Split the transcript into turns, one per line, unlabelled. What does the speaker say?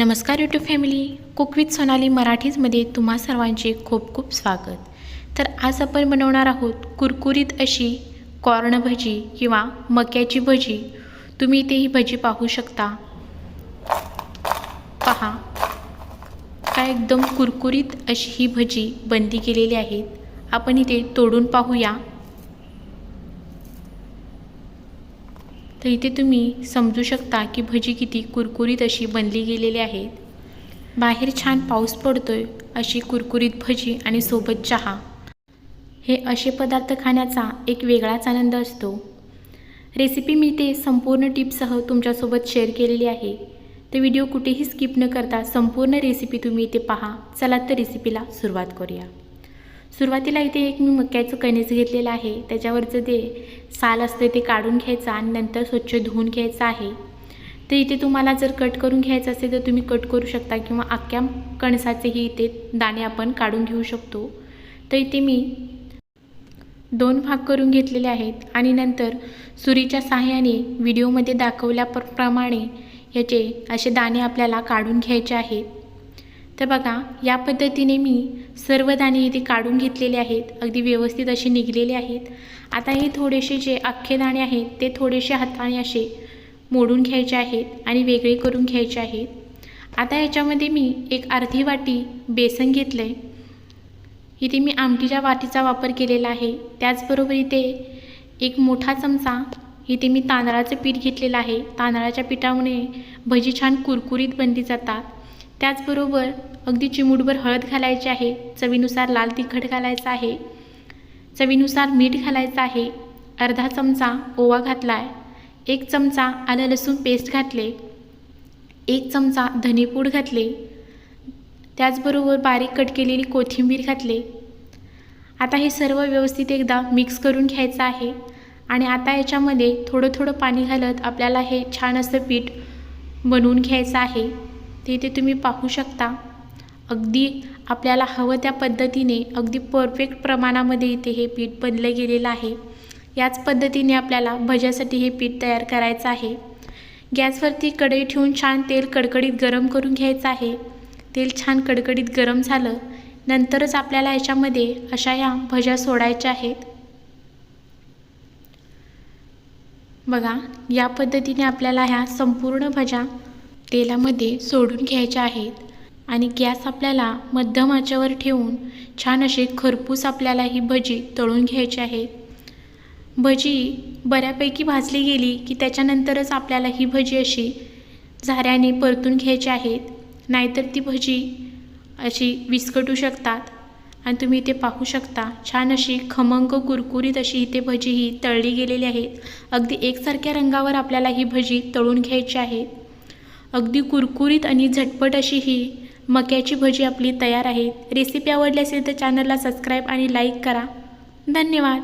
नमस्कार YouTube family cook with Sonali मराठीजमध्ये तुम्हा सर्वांचे खूप खूप स्वागत. तर आज आपण बनवणार आहोत कुरकुरीत अशी कॉर्न भजी किंवा मक्याची भजी. तुम्ही इथे ही भजी पाहू शकता. पहा. काय एकदम कुरकुरीत अशी ही भजी बंदी केलेली आहेत आपण इथे तोडून पाहूया. तर इथे तुम्ही समजू शकता की भजी किती कुरकुरीत अशी बनली गेलेली आहेत. बाहेर छान पाऊस पडतोय अशी कुरकुरीत भजी आणि सोबत चहा. हे असे पदार्थ खाण्याचा एक वेगळाच आनंद असतो. रेसिपी मी ते संपूर्ण टिप्ससह तुमच्यासोबत शेअर केलेली आहे. तर व्हिडिओ कुठेही स्किप न करता संपूर्ण रेसिपी तुम्ही इथे पहा. चला तर रेसिपीला सुरुवात करूया. सुरुवातीला इथे एक मी मक्याचं कणीस घेतलेलं आहे. त्याच्यावरचं ते साल असतं ते काढून घ्यायचं आणि नंतर स्वच्छ धुवून घ्यायचं आहे. तर इथे तुम्हाला जर कट करून घ्यायचं असेल तर तुम्ही कट करू शकता किंवा अख्ख्या कणसाचेही इथे दाणे आपण काढून घेऊ शकतो. तर इथे मी दोन भाग करून घेतलेले आहेत आणि नंतर सुरीच्या सहाय्याने व्हिडिओमध्ये दाखवल्याप्रमाणे याचे असे दाणे आपल्याला काढून घ्यायचे आहेत. तर बघा या पद्धतीने मी सर्व दाणे इथे काढून घेतलेले आहेत. अगदी व्यवस्थित असे निघलेले आहेत. आता हे थोडेसे जे अख्खे दाणे आहेत ते थोडेसे हाताने असे मोडून घ्यायचे आहेत आणि वेगळे करून घ्यायचे आहेत. आता याच्यामध्ये मी एक अर्धी वाटी बेसन घेतलं आहे इथे मी आमटीच्या वाटीचा वापर केलेला आहे. त्याचबरोबर इथे एक मोठा चमचा इथे मी तांदळाचं पीठ घेतलेलं आहे. तांदळाच्या पिठामुळे भजी छान कुरकुरीत बनली जातात. त्याचबरोबर अगदी चिमूटभर हळद घालायची आहे चवीनुसार लाल तिखट घालायचं आहे चवीनुसार मीठ घालायचं आहे अर्धा चमचा ओवा घातला आहे एक चमचा आलं लसूण पेस्ट घातले एक चमचा धनेपूड घातले त्याचबरोबर बारीक कट केलेली कोथिंबीर घातले. आता हे सर्व व्यवस्थित एकदा मिक्स करून घ्यायचं आहे आणि आता याच्यामध्ये थोडं थोडं पाणी घालत आपल्याला हे छान असं पीठ बनवून घ्यायचं आहे. ते इथे तुम्ही पाहू शकता. अगदी आपल्याला हवं त्या पद्धतीने अगदी परफेक्ट प्रमाणामध्ये इथे हे पीठ बनलं गेलेलं आहे. याच पद्धतीने आपल्याला भज्यासाठी हे पीठ तयार करायचं आहे. गॅसवरती कढई ठेवून छान तेल कडकडीत गरम करून घ्यायचं आहे. तेल छान कडकडीत गरम झालं नंतरच आपल्याला याच्यामध्ये अशा या भज्या सोडायच्या आहेत. बघा या पद्धतीने आपल्याला ह्या संपूर्ण भज्या तेलामध्ये सोडून घ्यायच्या आहेत. आणि गॅस आपल्याला मध्यम आचेवर ठेवून छान असे खरपूस आपल्याला ही भजी तळून घ्यायची आहे. भजी बऱ्यापैकी भाजली गेली की त्याच्यानंतरच आपल्याला ही भजी अशी झाऱ्याने परतून घ्यायची आहेत नाहीतर ती भजी अशी विस्कटू शकतात आणि तुम्ही इथे पाहू शकता छान अशी खमंग कुरकुरीत अशी इथे भजी ही तळली गेलेली आहेत अगदी एकसारख्या रंगावर आपल्याला ही भजी तळून घ्यायची आहे. अगदी कुरकुरीत आणि झटपट अशी ही मक्याची भजी आपली तयार आहे. रेसिपी आवडली असेल तर चॅनलला सबस्क्राईब आणि लाईक करा. धन्यवाद.